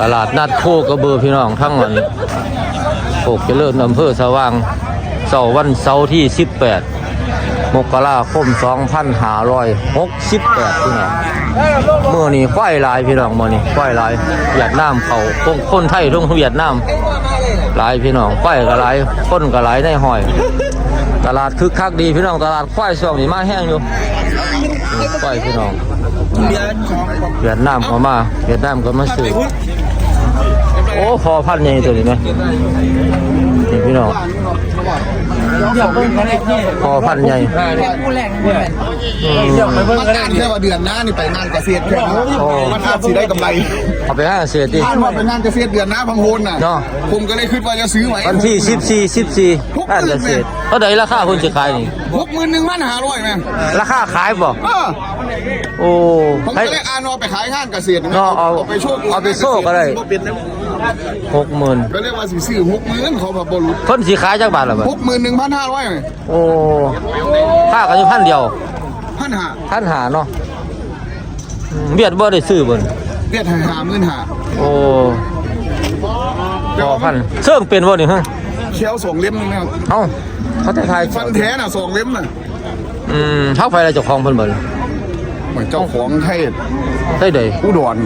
ตลาดนัดโคกระบือพี่น้องทั้งวันโคกเจริญอำเภอสว่างเสาร์วันเสาร์ที่ 18 มกราคม 2568พี่น้องเมื่อนี้ควายลายพี่น้องเมื่อนี้ควายลายเวียดนามเขาคนคนไทยทั้งเวียดนามลายพี่น้องควายก็หลายคนก็หลายในหอย ตลาดคึกคักดีพี่น้องตลาดควายช่วงนี้มาแห้งอยู่นี่ควายพี่น้องเวียดนามเขามาเวียดนามก็มาซื้อ โอ้พอพันใหญ่ตัวนี้ไหมนี่พี่น้องพอพันใหญ่อืมมันงานแค่ว่าเดือนหน้านี่ไปงานเกษตรแค่นั้นโอ้มันคาดสิได้กำไรเอาไปห้างเสียดิคาดว่าเป็นงานเกษตรเดือนหน้าพังโฮนน่ะเนาะผมก็เลยคิดว่าจะซื้อไว้วันที่สิบสี่สิบสี่ห้างเกษตรเท่าไหร่ราคาคุณจะขายนี่หกหมื่นหนึ่งพันห้าร้อยแม่ราคาขายบ่เออโอ้ผมให้ก็เลยอ่านเอาไปขายงานเกษตรเนาะเอาไปโชคเอาไปโชคก็ได้ หกหมื่นก็เรียกว่าสิซื้อหกหมื่นเขาแบบบรุษคนสีขายจากบาทละบ่หกหมื่นหนึ่งพันห้าร้อยโอ้ค่ากันอยู่พันเดียวพันห้าพันหาเนาะอืมเบียดบ่ได้ซื้อบ่นเรียกหาหมื่นห้าโอ้พอพันเสื่องเป็นบ่นี่ฮะเชียวสองเล่มนึงนะครับเอ้าเขาจะทายฟันแท้น่ะสองเล่มน่ะอืมเท่าไฟอะไรเจ้าของเพิ่นเบิ่นเหมือนเจ้าของไทยได้ใดอุดร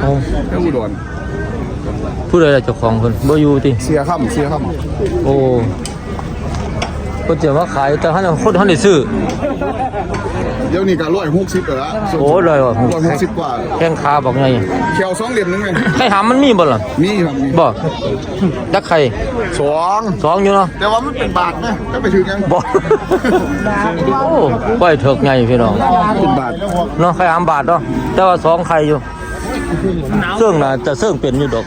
โอ้แค่อุดร ผู้ใดล่ะเจ้าของเพิ่นบ่อยู่ติเสียค่ำเสียค่โอ้เพิ่นจะมาขายแต่ท่านคนท่านได้ซื้อำเดี๋ยวนี้ก็ร้อยหกสิบแล้วโอ้ร้อยหกสิบ ร้อยหกสิบกว่าแข้งขาบอกไงเชียวสองเหลี่ยมนึงไงไข่หามมันมีบ่ล่ะมีครับมีบ่จักไข่สองสองอยู่เนาะแต่ว่ามันเป็นบาทนะก็ไปถึงยังบ่ โอ้ก้อยเถิกไงพี่น้องเป็นบาทเนาะไข่หามบาทเนาะแต่ว่าสองไข่อยู่ เสื่องน่ะจะเสื่องเป็นอยู่ดอก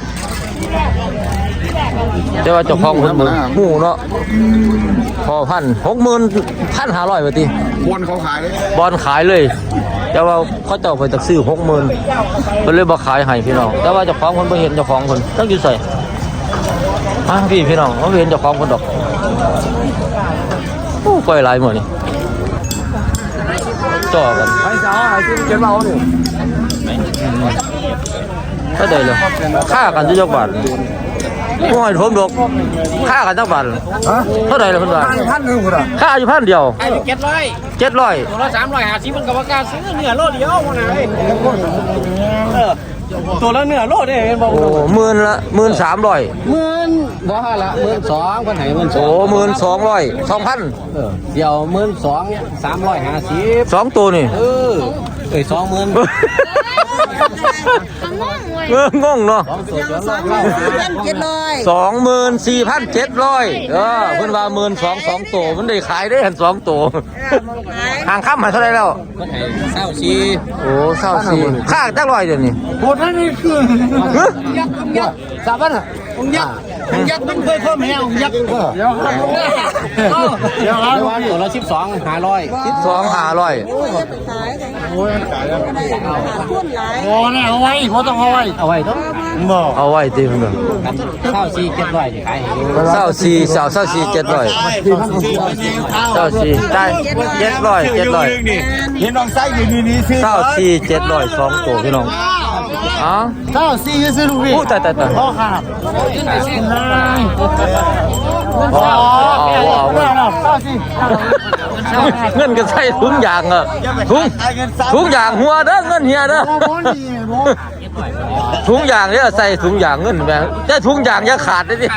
แต่ว่าเจ้าของเพิ่นบ่ฮู้เนาะพอพันหกหมื่นพันห้าร้อยบาทติคนเขาขายบอลขายเลย แต่ว่าเขาเจ้าไปตักซื้อหกหมื่นเพิ่นเลยบ่ขายให้พี่น้องแต่ว่าเจ้าของเพิ่นบ่เห็นเจ้าของเพิ่นต้องอยู่ใส่อะพี่พี่น้องเขาบ่เห็นเจ้าของเพิ่นดอกโอ้ปล่อยหลายหมดนี่จ่อกันไปจ้าไอ้ที่เก็บเราเนี่ย เท่าใดเลยค่ากันจะยกบาทบ่ให้ผมดอกค่ากันจักบาทเท่าใดเลยเพิ่นว่าพันหนึ่งคนอะค่าอยู่พันเดียวไอ้เจ็ดร้อย700ตัวละสามร้อยห้าสิบมันกับว่ากล้าซื้อเนื้อโลเดียวมันไหนเออตัวละเนื้อโลเดียวเห็นบอกโอ้หมื่นละ13,000หมื่นบ่ฮะละหมื่นสองพันไหนหมื่นสโอ้องหมื่นสองร้อยสองพันเออเดี๋ยวหมื่นสองสามร้อยห้าสิบสองตัวนี่เออเอ้ยสองหมื่น เอองงเนาะสองตัวเดี๋ยวเราเจ็ดร้อยสองหมื่นสี่พันเจ็ดร้อยเออเพิ่นว่าหมื่นสองสองตัวมันได้ขายได้หันสองตัวห่างค่ำมาเท่าไหรแล้วมันให้เศร้าชีโอ้เศร้าสีค่าจักร้อยเดี๋ยวนี้พูดนั่นนี่คือฮะสามพันอะ องยักษ์องยักษ์มันเคยเพิ่มแมวองยักษ์เดี๋ยวครับเดี๋ยวครับตัวละสิบสองห้าร้อยสิบสองห้าร้อยไปขายกันโอ้ยขาดทุนหลายโอ้เนี่ยเอาไว้เขาต้องเอาไว้เอาไว้ต้องบ่เอาไว้ตีเพิ่นเศร้าชีเจ็ดร้อยขายเศร้าสี่เศร้าเศร้าสี่เจ็ดร้อยเศร้าสี่ได้เจ็ดร้อยเจ็ดร้อยเห็นน้องไส้อยู่นี่นี่ซื้อเศร้าสี่เจ็ดร้อยสองตัวพี่น้อง อ๋อข้าวซีซื้อลูกพี่พูดแต่แต่แต่พ่อครับเอาเอาเอาข้าวซีเงินก็ใส่ถุงยางอะถุงถุงยางหัวเด้อเงินเฮียเด้อ ถุงยางเนี่ยใส่ถุงยางเงินแม่แต่ถุงยางอย่าขาดเลยดิ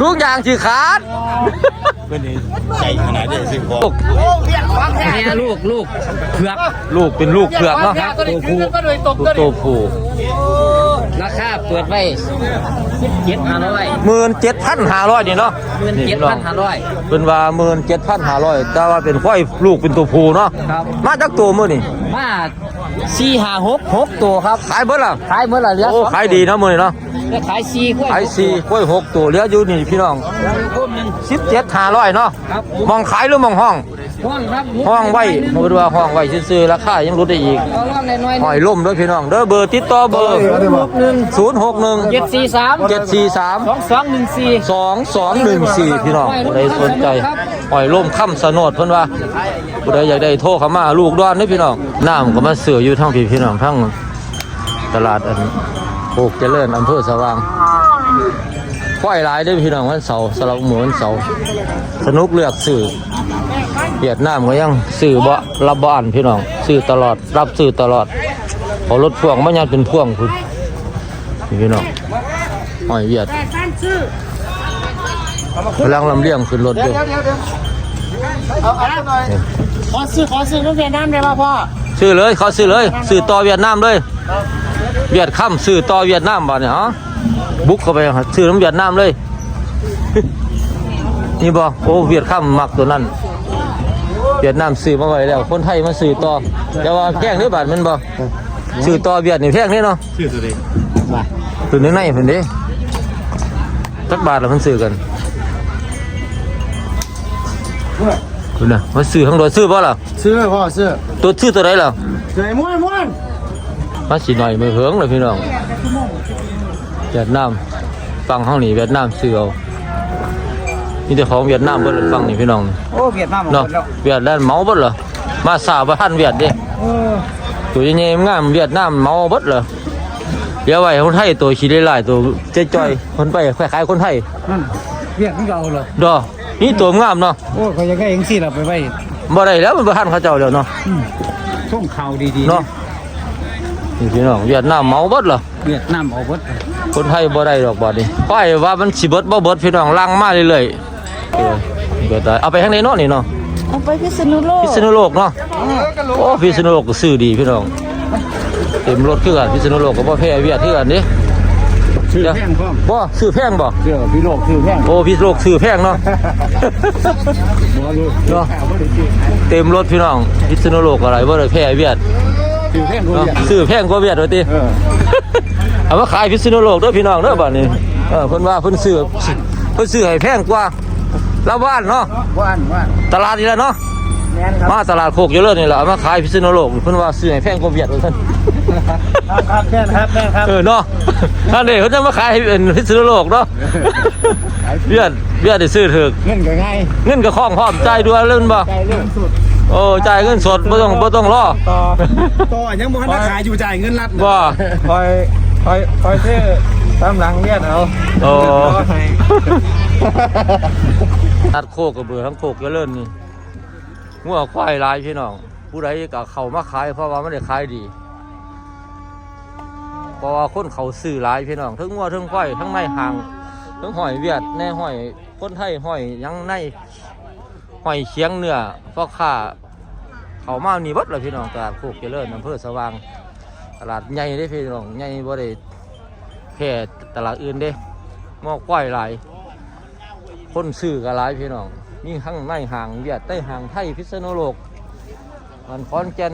ถุงยางสิขาดใจขนาดเดียวสิลูกลูกเผือกลูกเป็นลูกเผือกเนาะตัวผู้ก็โดยตกก็ตัวผู้ ราคาเปิดไว้เจ็ดห้าร้อยหมื่นเจ็ดพันห้าร้อยนี่เนาะเงินเจ็ดพันห้าร้อยเป็นว่าหมื่นเจ็ดพันห้าร้อยแต่ว่าเป็นควายลูกเป็นตัวผู้เนาะครับมาจากตัวมื้อนี่มาสี่ห้าหกหกตัวครับขายเบิดล่ะขายเมื่อไหร่เหลือโอ้ขายดีเนาะมื้อนี้เนาะได้ขายสี่กล้วยขายสี่กล้วยหกตัวเหลืออยู่นี่พี่น้องคุ้มหนึ่งสิบเจ็ดห้าร้อยเนาะครับมองขายหรือมองห้อง ห้องครับห้องไว้ผมว่าห้องไว้ซื้อๆราคายังลดได้อีกก็ร้อนน้อยหอยล่มเด้วยพี่น้องเด้อเบอร์ติดต่อเบอร์หนึ่งศูนย์หกหนึ่งเจ็ดสี่สามเจ็ดสี่สาม สองสองหนึ่งสี่สองสองหนึ่งสี่พี่น้องผู้ใดสนใจหอยล่มค่ำสนดเพิ่นว่าผู้ใดอยากได้โทรเข้ามาลูกด้อนนี่พี่น้องน้ำก็มาเสืออยู่ทั้งพี่พี่น้องทั้งตลาดอันโคกเจริญอำเภอสว่างควายหลายเด้อพี่น้องวันเสาร์สลับหมูวันเสาร์สนุกเลือกสื่อ เวียดนามก็ยังสื่อบ่รับบ้านพี่น้องสื่อตลอดรับสื่อตลอดเอารถพ่วงมายังเป็นพ่วงคุณนี่พี่น้องหอยเวียดกำลังลำเลียงขึ้นรถอยู่เอาเอาหน่อยขอซื้อขอซื้อลูกเวียดนามได้ป่ะพ่อซื้อเลยเขาซื้อเลยซื้อต่อเวียดนามเลยเวียดค่ำซื้อต่อเวียดนามบ่เนี่ยฮะบุกเข้าไปหาซื้อน้ำเวียดนามเลยนี่บ่โอ้เวียดค่ำมักตัวนั้น เวียดนามซื้อมาไว้แล้ว คนไทยมาซื้อต่อแต่ว่าแพงนี่บาทแมันบ่ซื้อต่อเวียดนี่แพงนี่เนาะชื่อตัวเองตัวนึงในเพิ่นเด้สักบาทละเพิ่นซื้อกันคุณน่ะมาซื้อข้างโดนซื้อบ่ล่ะซื้อพ่อซื้อตัวซื้อตัวไหนล่ะซื้อม้วนม้วนมาสิหน่อยมือเหิงเลยพี่น้องเวียดนามฟังห้องนี้เวียดนามซื้อเอา นี่แต่ของเวียดนามเบิดเลยฟังนี่พี่น้องโอ้เวียดนามเนาะเวียดนามเมาเบิดเหรอมาสาบ่ทันเวียดเด้เออตัวใหญ่ๆงามเวียดนามเมาเบิดเหรอเดี๋ยวไว้คนไทยตัวขี้หลายๆตัวจ้อยๆคนไปคล้ายๆคนไทยนั่นเวียดนี่เราเลยดอนี่ตัวงามเนาะโอ้เขาจะแค่เองสิเราไปไว้บ่ได้แล้วมันบ่ทันเขาเจ้าแล้วเนาะช่วงข่าวดีเนาะนี่พี่น้องเวียดนามเมาเบิดเหรอ เวียดนามเอาเบิดคนไทยบ่ได้ดอกบัดนี้ป้ายว่ามันสิเบิดบ่เบิดพี่น้องลังมาเรื่อยๆ เออเบิดได้เอาไปทางไหนเนาะนี่เนาะเอาไปพิษณุโลกพิษณุโลกเนาะโอ้พิษณุโลกก็ซื้อดีพี่น้องเต็มรถคือกันพิษณุโลกก็บ่แพ้เวียดคือกันนี่ชื่อแพงพ่อมบ่ซื้อแพงบ่เชื่อพี่โลกชื่อแพงโอ้พิษณุโลกซื้อแพงเนาะบ่รู้เนาะเต็มรถพี่น้องพิษณุโลกอะไรบ่ได้แพ้เวียดชื่อแพงกูเนาะอยากซื้อแพงกว่าเวียดว่าติเออเอามาขายพิษณุโลกเด้อพี่น้องเด้อบัดนี้เออเพิ่นว่าเพิ่นซื้อเพิ่นซื้อให้แพงกว่า ละบ้านเนาะว่านว่านตลาดนี่แหละเนาะแม่นครับมาตลาดโคกเยอะเลยนี่แหละเอามาขายพิษณุโลกเพิ่นว่าซื้อให้แพงกว่าเวียดว่าซั่นครับแม่นครับแม่นครับเออเนาะนั่นเด้เขาจะมาขายให้เป็นพิษณุโลกเนาะเวียดเวียดได้ซื้อถึกเงินก็ง่ายเงินก็คล่องพร้อมจ่ายด้วยเล่นบ่ใจเรื่องสุดโอ้จ่ายเงินสดบ่ต้องบ่ต้องรอต่อต่อยังบ่ทันได้ขายอยู่จ่ายเงินรัดบ่คอยคอยคอยซื้อตามหลังเวียดเอาโอ้รอให้ ตัดโคกกระเบือทั้งโคกเจริญนี่งัวควายลายพี่น้อง ผู้ใดก็เข้ามาขาย เพราะว่ามันได้ขายดีเพราะว่าคนเขาซื้อหลายพี่น้องทั้งงัวทั้งควายทั้งในห่างทั้งหอยเวียดในหอยคนไทยหอยยังในหอยเชียงเนื้อพ่อค้าเขามานี่บดเลยพี่น้องตลาดโคกเจริญอำเภอสว่างตลาดใหญ่เด้พี่น้องใหญ่บ่ได้แค่ตลาดอื่นเด้งัวควายหลาย คนซื้อก็หลายพี่น้องนี่ข้างในห่างเวียดใต้ห่างไทยพิษณุโลกมันคอนแก่น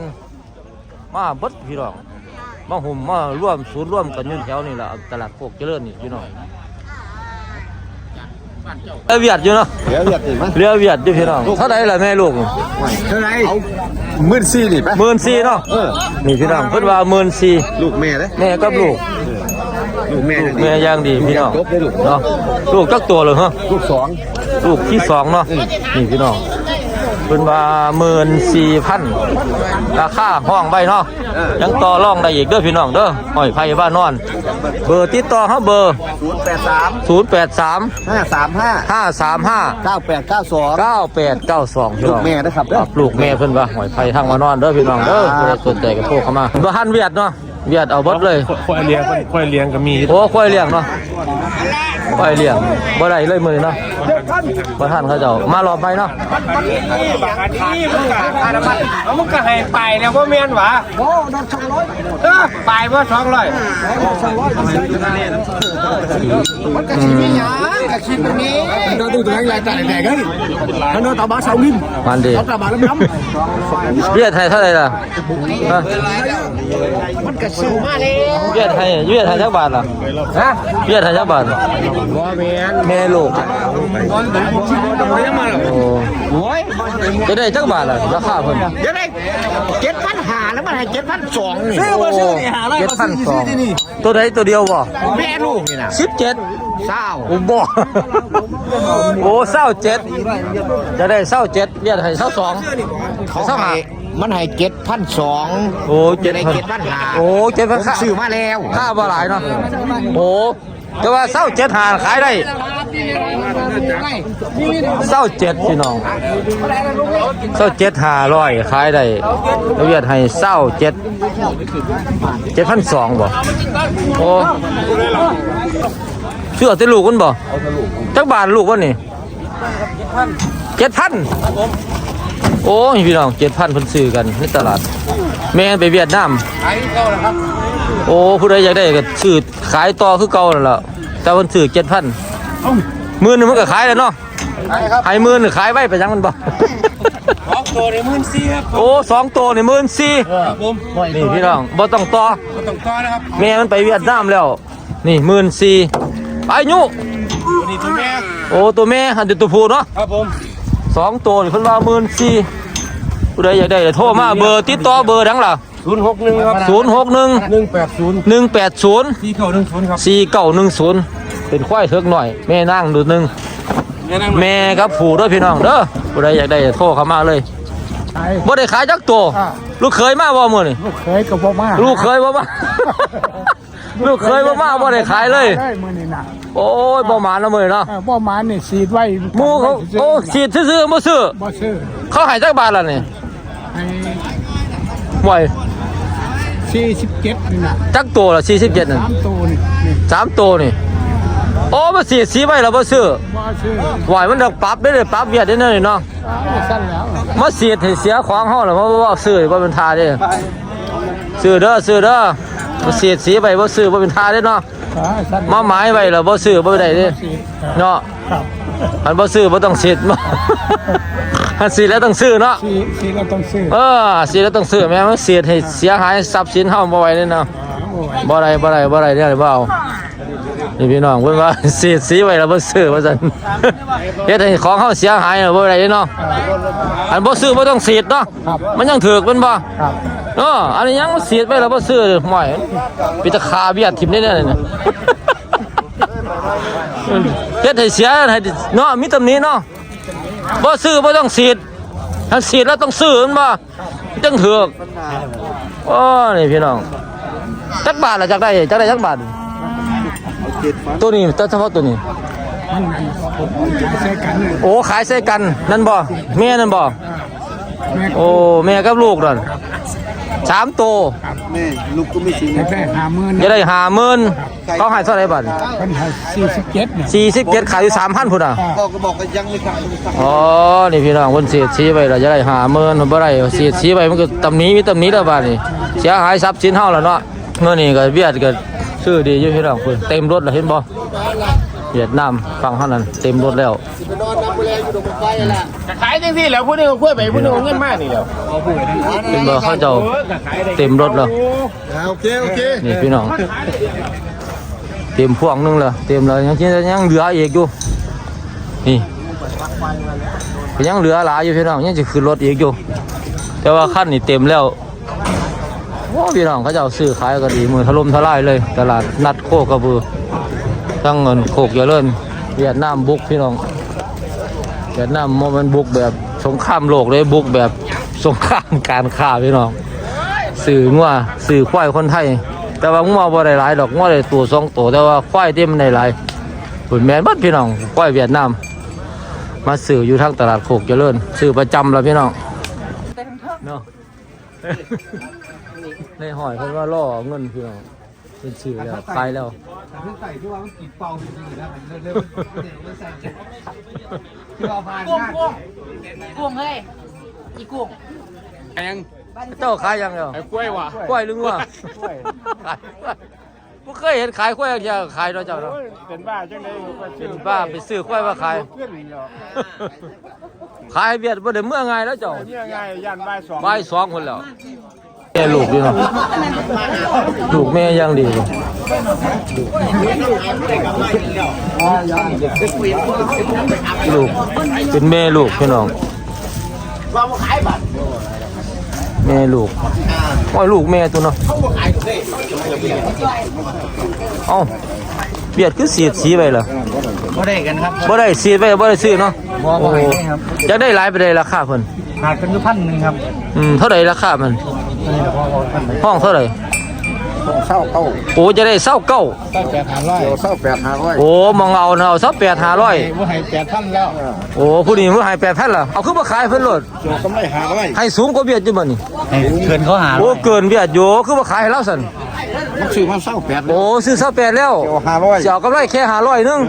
มาเบิดพี่น้องมาหุ่มมาร่วมศูนย์ร่วมกันอยุ่แถวนี่แหละตลาดโคกเจริญนี่พี่น้องเรือเวียดอยู่เนาะเดี๋ยวเวียดอีกมั้ยเรือเวียดอยู่พี่น้องเท่าไหร่ล่ะแม่ลูกเท่าไหร่มื่นสี่นี่ไปหมื่นสี่เนาะเออนี่พี่น้องเพิ่นว่าหมื่นสี่ลูกแม่เด้แม่กับลูก ลูกแม่ลูกแม่ย่างดีพี่น้องจบได้ลูกเนาะลูกจักตัวเลยฮะลูกสองลูกที่สองเนาะนี่พี่น้องเป็นว่าหมื่นสี่พันราคาห้องใบเนาะยังต่อรองได้อีกเด้อพี่น้องเด้อหอยไผ่บ้านนอน เบอร์ติดต่อเขาเบอร์ศูนย์แปดสามศูนย์แปดสามห้าสามห้าห้าสามห้าเก้าแปดเก้าสองเก้าแปดเก้าสองพี่น้องลูกแม่นะครับเด้อลูกแม่เพิ่นว่าหอยไผ่ทางมานอนเด้อพี่น้องเด้อครับใครสนใจกับพวกเข้ามาบ้านเวียดเนาะ เวียดเอาเบดเลยควายเลี้ยงควายเลี้ยงก็มีโอ้ควายเลี้ยงเนาะควายเลี้ยงบ่ได้เลยมื้อนี้เนาะบ่ทันเขาเจ้ามารอบไปเนาะเอามึงก็ให้ไปแล้วว่าเมียนหวะโอ้โดนสองร้อย เออไปว่าสองร้อยเราดูตัวไหนรายจ่ายแดงกันถ้าเราตาบ้าสาวงิมมันดีเราตาบ้าแล้วน้ำเวียดไทยเท่าไหร่ล่ะฮะมันกระสูมาเลยเวียดไทยเวียดไทยจักบาทล่ะฮะเวียดไทยจักบาทว่าเมียนแม่ลูกยังมาหรอโอ้จะได้จักบาทล่ะราคาเพิ่นเดี๋ยวได้เจ็ดพันหาแล้วมันให้เจ็ดพันสองนี่โอ้เจ็ดพันสองตัวใดตัวเดียวบ่แม่ลูกนี่นะสิบเจ็ดเศร้าโอ้บ่โอ้เศร้าเจ็ดจะได้เศร้าเจ็ดเวียดไทยเศร้าสองเขาเศร้าให้หามันให้เก็ดพันสองโอ้เจ็ดได้พันเก็ดพันหาโอ้เจ็ดพันผมค่าซื้อมาแล้วค่าบ่หลายเนาะโอ้แต่ว่าเศร้าเจ็ดหาขายได้ เศร้าเจ็ดพี่น้องเศร้าเจ็ดหาร้อยขายได้แล้วเวียดให้เศร้าเจ็ดเจ็ดพันสองบ่โอ้เชื่อแต่ลูกมันบ่จักบาทลูกวะนี่เจ็ดพันโอ้ยพี่น้องเจ็ดพันเพิ่นซื้อกันในตลาด แม่ไปเวียดนามโอ้ผู้ใดอยากได้ก็ซื้อขายต่อคือเก่าแหละแต่มันซื้อเจ็ดพัน มื่นหนึงมันก็ขายแล้วเนาะขายหมื่นหรือขายไว้ไปยังมันบ่ สองตัวในมื่นสี่ครับโอ้สองตัวนี่หมื่นสี่ครับผมนี่พี่น้องบ่ต้องต่อก็ต้องต่อนะครับแม่มันไปเวียดนามแล้ว นี่หมื่นสี่ไปยุตัวนี้ตัวแม่โอ้ตัวแม่หันตัวผู้เนาะครับผมสองตัวนี่เพิ่นว่าหมื่นสี่ผู้ใดอยากได้ก็โทรมาเบอร์ติดต่อเบอร์ทั้งล่ะศูนย์หกหนึ่งครับศูนย์หกหนึ่งหนึ่งแปดศูนย์หนึ่งแปดศูนย์สี่เก้าหนึ่งศูนย์ครับสี่เก้าหนึ่งศูนย์ เป็นควายเถิกหน่อย แม่นั่งดูหนึ่งแม่นั่งแม่กับผูด้วยพี่น้องเด้อผู้ใดอยากได้โทรเข้ามาเลยบ่ได้ขายจักตัว ลูกเคยมาบ่มื้อนี่ลูกเคยกับพ่อมาลูกเคยบ่มาลูกเคยบ่มาบ่ได้ขายเลยได้มือนี่นะโอ้ยบ่หมานแล้วมื้อนี้เนาะเออพ่อมาเนี่ยสีดไว้หมู่เขาโอ้สีดซื่อๆบ่ซื้อบ่ซื้อเขาให้จักบาทล่ะนี่ให้ห่วยสี่สิบเจ็ดนี่นะจักตัวละ47นั่นสามตัวนี่นี่สามตัวนี่โอ้มาสีดสีไว้แล้วบ่ซื้อบ่ซื้อห่วยมันดอกปรับได้เลยปรับเวียดได้เนาะนี่เนาะอ้าวสั้นแล้วมาเสียดให้เสียของเฮาแล้วมาว่าซื้อบ่เป็นทาเด้ซื้อเด้อซื้อเด้อมาเสียดสีไปบ่ซื้อบ่เป็นทาเด้เนาะอ่าสั้นมาหมายไว้แล้วบ่ซื้อบ่ได้เด้สีดเนาะครับอันบ่ซื้อบ่ต้องเสียดอันสิแล้วต้องซื้อเนาะสีสีก็ต้องซื้อเออสิแล้วต้องซื้อแม่มันเสียดให้เสียหายทรัพย์สินเฮาบ่ไหวเด้เนาะโอ้ยบ่ได้บ่ได้บ่ได้เนี่ยบ่เอา นี่พี่น้องเพิ่นว่าเสียดสีไว้แล้วบ่ซื้อว่าซั่นเฮ็ดให้ของเฮาเสียหายบ่ได้เด้เนาะอันบ่ซื้อบ่ต้องเสียดเนาะครับมันยังถูกมันบ่ครับเอออันนี้ยังเสียดไปแล้วบ่ซื้อหม่อยปีตะคาเบียดทิ่มได้แน่ๆเนี่ยเฮ็ดให้เสียให้เนาะมีตำหนี้เนาะบ่ซื้อบ่ต้องเสียดถ้าเสียดแล้วต้องซื้อมันบ่จังถูกโอ้นี่พี่น้องจักบาทละจักได้จักได้จักบาท ตัวนี้แต่เฉพาะตัวนี้มันใช้กันเนี่ยโอ้ขายใส่กันนั่นบ่แม่นั่นบ่แม่โอ้แม่กับลูกนั่นสามโตวให้แค่หาหมื่นจะได้หาหมื่นเขาให้เท่าไหร่บัดเป็นให้สี่สิบเจ็ดเนี่ยสี่สิบเจ็ดขายอยู่สามพันพุ่นอะก็ก็บอกกันยังไม่ขาดอ๋อนี่พี่น้องคนเสียดชี้ไปเราจะได้หาหมื่นบ่ได้เสียดชี้ไปมันก็ตำหนี้มีตำหนี้แล้วบาดนี่เสียหายทรัพย์สินเฮาแล้วเนาะเมื่อนี้ก็เวียดก็ ซื้อดีอยู่พี่น้องเพิ่นเต็มรถแล้วเห็นบ่เวียดนามฟังเท่านั้นเต็มรถแล้วขายจังที่แล้วผู้นี้ก็คุยไปผู้นี้เอาเงินมากนี่แล้วเป็นบ่เขาเจ้าเต็มรถแล้วโอเคโอเคนี่พี่น้องเต็มพวงหนึงแล้วเต็มแล้วยังยังเหลืออีกอยู่นี่ก็ยังเหลือหลายอยู่พี่น้องยังจะขึ้นรถอีกอยู่แต่ว่าขั้นนี่เต็มแล้วโอ้พี่น้องเขาเจ้าซื้อขายก็ดีมือถล่มทลายเลย ตลาดนัดโคกระบือทั้งเงินโคกเยาเลินเวียดนามบุกพี่น้องเวียดนามมันบุกแบบสงครามโลกเลยบุกแบบสงครามการค้าพี่น้องสื่องัวสื่อควายคนไทย แต่ว่างัวบ่ได้หลายดอกงัวได้ตัวสองตัวแต่ว่าควายเต็มนได้หลายปุ่นแม่นเบัดพี่น้องควายเวียดนาม มาสื่ออยู่ทางตลาดโคกเจริญสื่อประจำแล้วพี่น้องเนาะ ในหอยเพิ่นว่าล่อเงินพี่น้องเป็นสื่อแล้วขายแล้วใส่ที่ว่ามันติดเป่าจริงๆนะมันเริ่มใส่ที่ว่าผ่านกุ้งกุ้งกุ้งเฮ้ยอีกุ้งแพงเจ้าขายยังเดียวไอ้กล้วยว่ะควายหรืองัวขายบ่เคยเห็นขายควายอย่างเดียวขายเนาะเจ้าเนาะเป็นบ้าจังเลยเป็นบ้าไปซื้อควายมาขายเพื่อนเหรอขายเบียดบ่ได้เมื่อไงแล้วเจ้าเนี่ยไงยันบ่ายสองใบายสองคนแล้ว แม่ลูกดีเนาะลูกแม่ยังดีอยู่ลูกเป็นแม่ลูกพี่น้องแม่ลูกโอ้ยลูกแม่ตัวเนาะเอ้าเบียดคือเสียดสีไปเหรอบ่ได้กันครับบ่ได้เสียดไปบ่ได้ซื้อเนาะบบ่โอ้บ่ให้ครับจะได้หลายไปได้ราคาเพิ่นขาดกันอยู่พันหนึงครับอืมเท่าไหร่ราคามัน นี่พอพอกันไปห้องเท่าไหร่เศร้าเก้าโอ้จะได้เศร้าเก้าตั้งแต่หาร้อยเดี๋ยวเศร้าแปดห้าร้อยโอ้มองเอาเนาะเศร้าแปดห้าร้อยว่าให้แปดพันแล้วโอ้ผู้นี้มือหายแปดพันละเอาขึ้นมาขายเพิ่นโลดเดี๋ยวกำไรห้าร้อยให้สูงกว่าเบียดอยู่บ่นี่ให้เชิญเขาหาโอ้เกินเบียดอยู่ขึ้นมาขายให้เราสั่นมันซื้อมาเศร้าแปดโอ้ซื้อเศร้าแปดแล้วเดี๋ยวห้าร้อยจะเอากำไรแค่ห้าร้อยนึง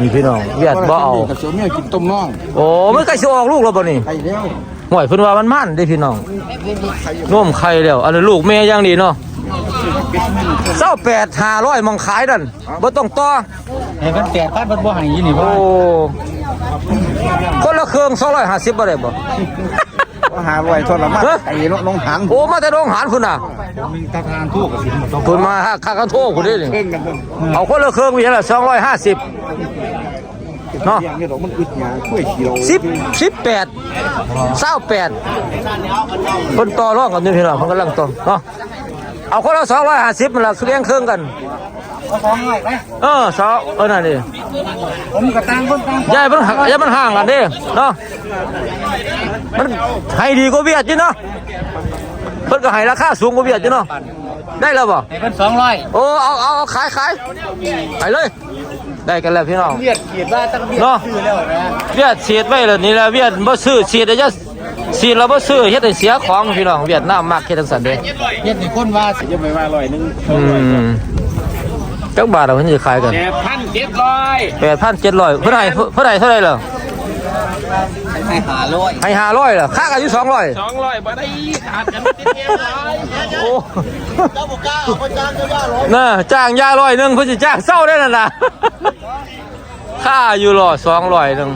นี่พี่น้องเบียดบ่เอากระเสียวเนี่ยกินต้มน่องโอ้ไม่ใกล้สิออกลูกแล้วบ่นี่ไข่แล้ว ห่วยเพิ่นว่ามันมันเด้พี่น้องน่มไข่แล้วอันนี้ลูกแม่อย่างดีเนาะเศร้าแปดห้าร้อยมองขายดันบ่ต้องต่อให้มันแปดพันมันบ่ให้ยี่นี่บ่โอ้คนละเครื่องสองร้อยห้าสิบบ่ได้บ่ห้าร้อยทนละมาไข่น้องหันโอ้มาแต่โรงอาหารพุ่นน่ะมีตาทานทั่วกับสินต้องพุ่นมาหาค่ากันโทษพุ่นนี่เพิ่งกันเลยเอาคนละเครื่องมีเท่าไหร่สองร้อยห้าสิบ เนาะอย่างนี้ดอกมันอึดหยาช่วยเขียวสิบสิบแปดเศร้าแปดคนต่อรองกันอยู่พี่น้องเขากำลังต่อเนาะเอาคนละสองร้อยห้าสิบมันละเลี้ยงเครื่องกันสองร้อยไปเออสองเออนั่นดิผมก็ต่างคนต่างยายมันห่างยายมันห่างกันเด้เนาะมันให้ดีกว่าเวียดจีเนาะเพิ่นก็ให้ราคาสูงกว่าเวียดจีเนาะได้แล้วบ่ให้เป็นสองร้อยโอ้เอาเอาเอาขายขายไปเลย ได้กันแล้วพี่น้องเบียดเขียนว่าตั้งเบียดเนาะซื้อแล้วนะเวียดเสียดไว้แล้วนี่แหละเวียดบ่ซื้อเสียดจะเสียดแล้วบ่ซื้อเฮ็ดให้เสียของพี่น้องเวียดนามมักเฮ็ดจังซั่นเด้เบียดนี่คนว่าสิจะไม่ว่าร้อยหนึ่งอืมจักบาทเอาเพิ่นสิขายกันแปดพันเจ็ดร้อย8,700เพิ่นให้เพิ่นให้เท่าไหร่ล่ะ ให้หาร้อยให้500ล่ะค่ากันอยู่200สองร้อยบ่ได้ขาดกันติดเงี้ยร้อยโอ้เจ้าบ่กล้าเอาจ้างเจ้าย่าร้อยน่ะจ้างย่าร้อยหนึงเพิ่นสิจ้างเศร้าได้นั่นน่ะค่าอยู่รอ200นึง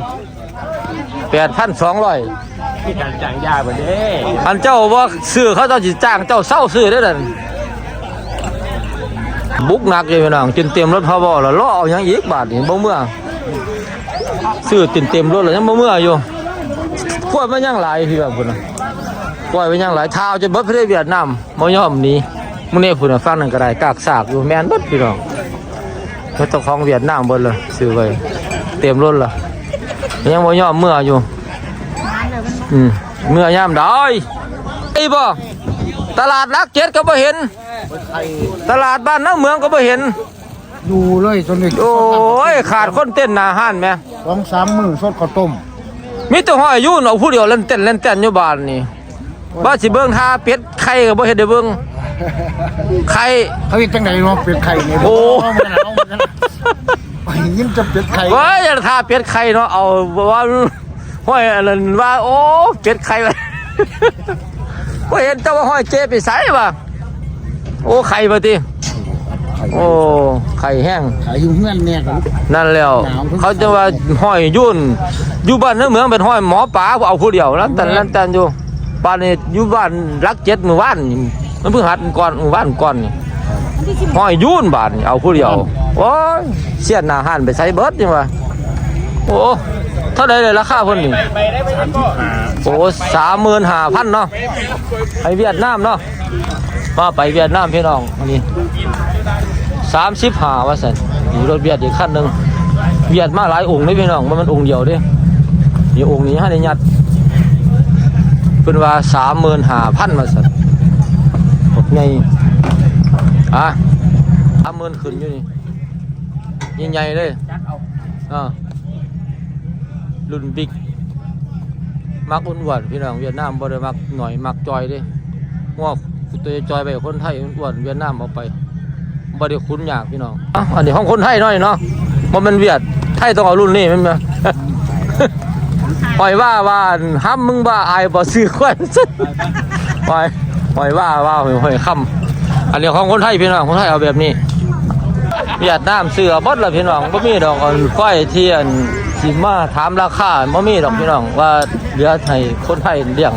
8,200ที่การจ้างยาบ่เด้อันเจ้าว่าซื้อเขาเจ้าสิจ้างเจ้าเศร้าซื้อได้อนั่นบุกหนักเลยพี่น้องจนเต็มรถพาวอแล้วล่อเอาหยังอีกบาทนี่บ่เมื่อ ซื้อเต็มเต็มรถแล้วยังบ่เมื่ออยู่พวกมันยังหลายพี่แบบพุ่นน่ะปล่ยไปยังหลายเท้าจะเบิดประเทศเวียดนามบ่ยอมหนีมื้อนี้พุ่นน่ะฟังนั่นก็ได้กากซากอยู่แม่นเบิดพี่น้องรถเจ้าของเวียดนามเบิดเลยซื้อไว้เต็มรถละยังบ่ยอมเมื่ออยู่อืมเมื่อยามได้ไอ้บ่ตลาดรักเจ็ดก็บ่เห็น ตลาดบ้านน้าเมืองก็บ่เห็น ดูเลยจนนี้โอ้ยขาดคนเต้นหน้าห้านแหม่สองสามมือสดข้าวต้มมีแต่ห้อยอยู่เอาผู้เดียวเล่นเต้นเล่นเต้นอยู่บ้านนี่บ่สิเบิ่งท่าเป็ดไข่ก็บ่เฮ็ดได้เบิ่งไข่เขาเห็นจังไหนเนาะเป็ดไข่เนี่ยโอ้ไปยิ้มจะเป็ดไข่ว่าอย่าท่าเป็ดไข่เนาะเอาว่าห้อยอันนั้นว่าโอ้เป็ดไข่ว่าบ่เห็นแต่ว่าห้อยเจ๊ไปไสว่ะโอ้ไข่บ่ติ โอ้ไข่แห้งขายอยู่เฮือนเนี่ยกันนั่นแล้วหนาวเขาจะว่าห้อยยุ่นอยู่บ้านเนื้อเมืองเป็นห้อยหมอป๋าเอาผู้เดียวแล้วแต่นั่นแต่อยู่บ้านนี้อยู่บ้านรักเจ็ดหมู่บ้านนี่มันเพิ่งหัดก่อนหมู่บ้านก่อนนี่ห้อยยุ่นบ้านนี่เอาผู้เดียวโอ้ยเสียนหน้าหันไปใส่เบิร์ดจังวะโอ้เท่าไรเลยราคาเพิ่นนี่โอ้สามหมื่นห้าพันเนาะไปเวียดนามเนาะมาไปเวียดนามพี่น้องนี่ สามสิบห้าว่าสันมีรถเวียดอีกคันหนึ่งเวียดมาหลายองค์เลยพี่น้องมันมันองค์เดียวเด้นี่องค์นี้ให้ได้ยัดเป็นว่าสามหมื่นห้าพันมาสัตว์บอกไงอะสามหมื่นขึ้นอยู่นี่ใหญ่เลยอ่ารุ่นบิ๊กมักอ้วนๆพี่น้องเวียดนามบ่ได้มักหน่อยมักจอยเด้งอกตัวจอยไปคนไทยอ้วนเวียดนามเอาไป บ่ได้คุ้นยากพี่น้องอะอันนี้ของคนไทยหน่อยเนาะมันเป็นเวียดไทยต้องเอารุ่นนี้แมันมาปล่อยว่าว่าห้ามมึงบ้าอายบ่ซื้อควายปล่อยปล่อยว่าว่าหอยคำอันนี้ของคนไทยพี่น้องคนไทยเอาแบบนี้เวียดนามซื้อเอาบดละพี่น้องบ่มีดอกอันควายเทียนสิมาถามราคาบ่มีดอกพี่น้องว่าเหลือให้คนไทยเลี้ยง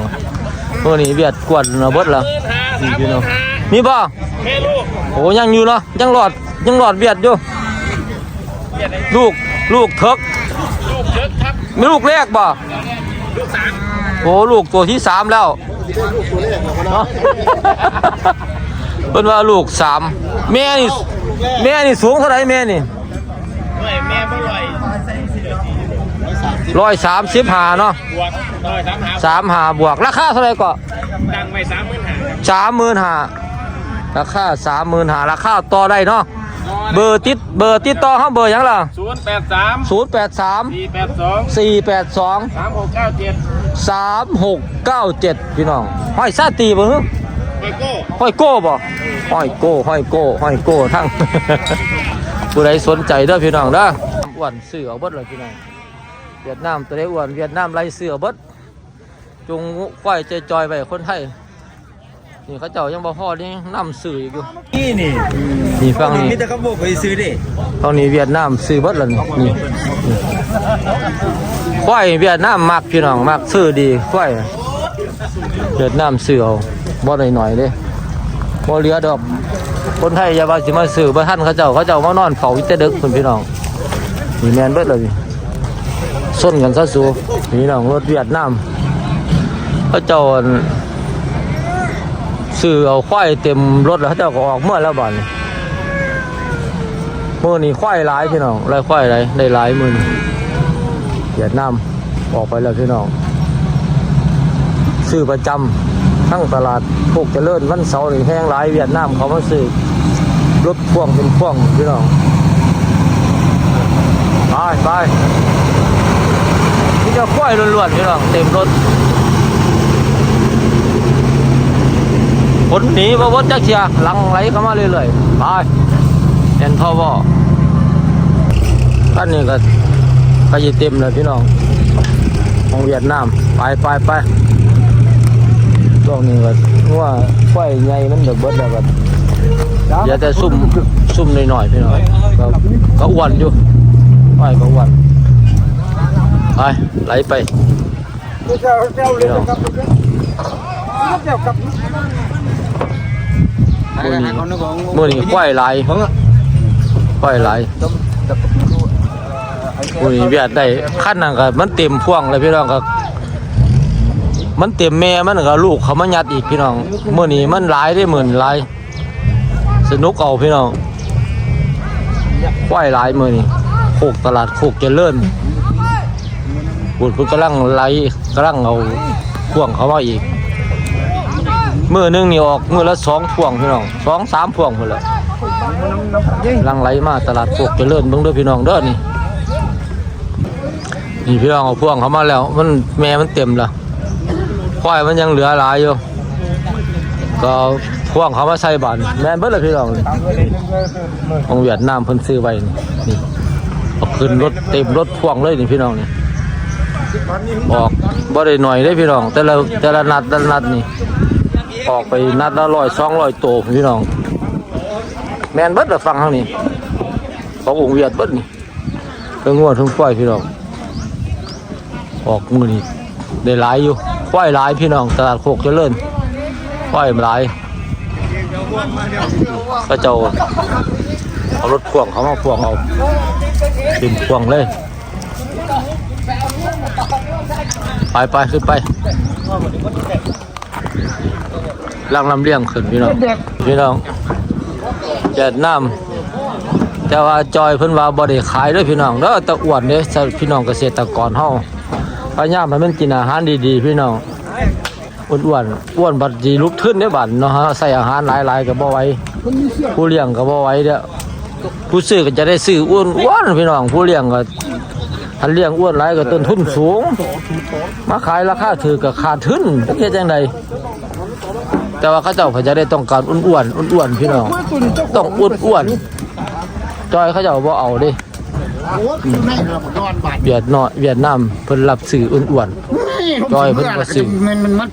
ตัวนี้เวียดกวนเอาบดละนี่พี่น้องมีบ่ โอ้ยังอยู่เนาะยังหลอดยังหลอดเวียดอยู่ลูกลูกเถิกมีลูกแรกบ่ลูกสามโอ้ลูกตัวที่สามแล้วเนาะเป็นว่าลูกสามแม่นี่แม่นี่สูงเท่าไหรแม่นี่แม่ไม่ไหวโร้อยสามสิบหาเนาะบวกร้อยสามหาสามหาบวกราคาเท่าไหร่ก็ดังไปสามหมื่นหาสามหมื่นหา ราคาสามหมื่นหาราคาต่อได้เนาะเบอร์ติดเบอร์ติดต่อเขาเบอร์หยังล่ะศูนย์แปดสามศูนย์แปดสามสี่แปดสองสี่แปดสองสามหกเก้าเจ็ดสามหกเก้าเจ็ดพี่น้องห้อยซาตีบ่ฮึไปโก้ห้อยโก้บ่ห้อยโก้ห้อยโก้ห้อยโก้ทั้ง ผู้ใดสนใจเด้อพี่น้องเด้ออ้วนซื้อเอาเบิดเลยพี่น้องเวียดนามตัวใดอ้วนเวียดนามไล่ซื้อเอาเบิดจงควายใจจอยไปคนไทย นี่เขาเจ้ายังบ่พอนี่นำซื้ออีกอยู่นี่นี่นี่ฟังนี่มีแต่เขาบอกไปซื้อดิตอนนี้เวียดนามซื้อเบิดแล้วนี่นี่นี่ควายเวียดนามมักพี่น้องมักซื้อดีควายเวียดนามซื้อเอาบ่ได้หน่อยเด้บ่เหลือดอกคนไทยอย่าว่าสิมาซื้อบ่ทันเขาเจ้าเขาเจ้ามานอนเฝ้าอยู่แต่ดึกพุ่นพี่น้องนี่แม่นเบิดเลยนี่ส้นกันซะสูพี่น้องรถเวียดนามเขาเจ้าอั่น ซื้อเอาควายเต็มรถแล้วเขาเจ้าก็ออกเมื่อแล้วบัดนี้มื่อนี้ควายหลายพี่น้องไล่ควายหลายได้หลายมื่นเวียดนามออกไปแล้วพี่น้องซื้อประจำทั้งตลาดพวกเจริญวันเสาร์นี่แห้งหลายเวียดนามเขามาซื้อรถพ่วงเป็นพ่วงพี่น้องไปไปนี่จะควายล้วนๆพี่น้องเต็มรถ ผลหนีมาวัดจักเชียหลังไหลเข้ามาเรื่อยๆไปเห็นพ่อบ่อันนี้ก็ก็จะเต็มเลยพี่น้องของเวียดนามไปไปไปช่วงนี้ก็ว่าไฟใหญ่มันเดือดเบิดแล้วก็อย่าแต่ซุ่มซุ่มหน่อยๆพี่น้องก็ก็อ้วนอยู่ไฟก็อ้วนไปไหลไปพี่น้อง มือนี้มือนี้ควายหลายควายหลายมือนี้เวียดได้ขั้นนั้นก็มันเต็มพ่วงเลยพี่น้องก็มันเต็มแม่มันก็ลูกเขามายัดอีกพี่น้องมือนี้มันหลายได้หมื่นหลายสนุกเอาพี่น้องควายหลายมือนี้โคกตลาดโคกเจริญบุตรเพิ่นกำลังไหลกำลังเอาพ่วงเขามาอีก มือหนึงนี่ออกมือละสองพวงพี่น้องสองสามพวงหมดเลยลังไหลมาตลาดพวกเจริญเบิ่งเด้อพี่น้องเด้อนี่นี่พี่น้องเอาพวงเขามาแล้ว มันแม่มันเต็มละควายมันยังเหลือหลายอยู่ก็พวงเขามาใส่บานแม่นเบิดเลยพี่น้องนี่ของเวียดนามเพิ่นซื้อไว้นี่นี่เอาขึ้นรถเต็มรถพวงเลยนี่พี่น้องนี่ออกบ่ได้หน่อยได้พี่น้อง แต่ละแต่ละนัดแต่ละนัดนี่ ออกไปนัดละร้อยสองร้อยโตพี่น้อง แมนเบิดละฟังทางนี้ขององค์เวียดเบิดนี่เพิ่งงวดเพิ่งปล่อยพี่น้อง ออกมือนี่ได้หลายอยู่ปล่อยหลายพี่น้องตลาดโคกเจริญปล่อยหลายก็เจ้าเอารถพ่วงเขามาพ่วงเอาขึ้นพ่วงเลย ไปไปขึ้นไป ลังลำเลียงขึ้นพี่น้องพี่น้องเวียดนามแต่ว่าจอยเพิ่นว่าบ่ได้ขายเด้อพี่น้องเด้อแตะอ้วนเด้อพี่น้องเกษตรกรเฮาพยายามให้มันกินอาหารดีๆ พี่น้องอ้วนๆอ้วนบัดดีลุกขึ้นได้อบัดเนาะฮะใส่อาหารหลายๆก็บ่ไหวผู้เลี้ยงก็บ่ไหวเด้อผู้ซื้อก็จะได้ซื้ออ้วนๆพี่น้องผู้เลี้ยงก็ถ้าเลี้ยงอ้วนหลายก็ต้นทุนสูง มาขายราคาถือก็ขาดทุนจะเฮ็ดจังได แต่ว่าเขาเจ้าเขาจะได้ต้องการอ้วนๆอ้วนๆพี่น้องต้องอ้วนๆจอยเขาเจ้าบ่เอาเดิโอ้เบียดนอเวียดนามเพิ่นรับสื่ออ้วนๆจอยเพิ่นบ่ซื้อมันมันมัน